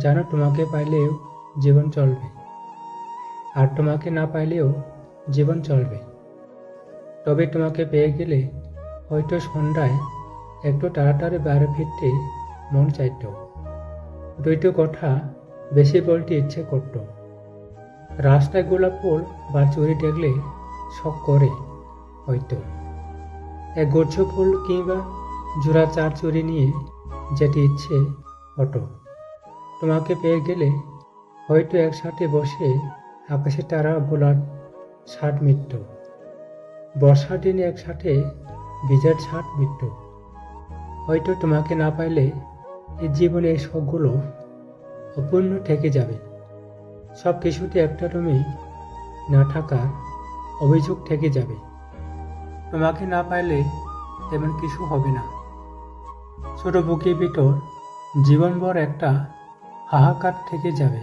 জানো তোমাকে পাইলেও জীবন চলবে। আর তোমাকে না পাইলেও জীবন চলবে। তবে তোমাকে পেয়ে গেলে হয়তো সন্ধ্যায় একটু তাড়াতাড়ি বাইরে ফিরতে মন চাইত। দুইটো কথা বেশি বলতে ইচ্ছে করত। রাস্তায় গোলাপ ফুল বা চুরি দেখলে শখ করে হয়তো। এক গুচ্ছ ফুল কিংবা জোড়া চার চুরি নিয়ে যেতে ইচ্ছে হতো। তোমাকে পেয়ে গেলে হয়তো একসাথে বসে আকাশে তারা গোলার ষাট মিটত বর্ষার দিনে একসাথে বীজের ষাট মিটত হয়তো তোমাকে না পাইলে এই জীবনে এই শখগুলো অপূর্ণ থেকে যাবে। সব কিছুতে একটা তুমি না থাকার অভিযোগ থেকে যাবে। তোমাকে না পাইলে তেমন কিছু হবে না। ছোট বুকের ভিতর জীবনভর একটা হাহাকার থেকে যাবে।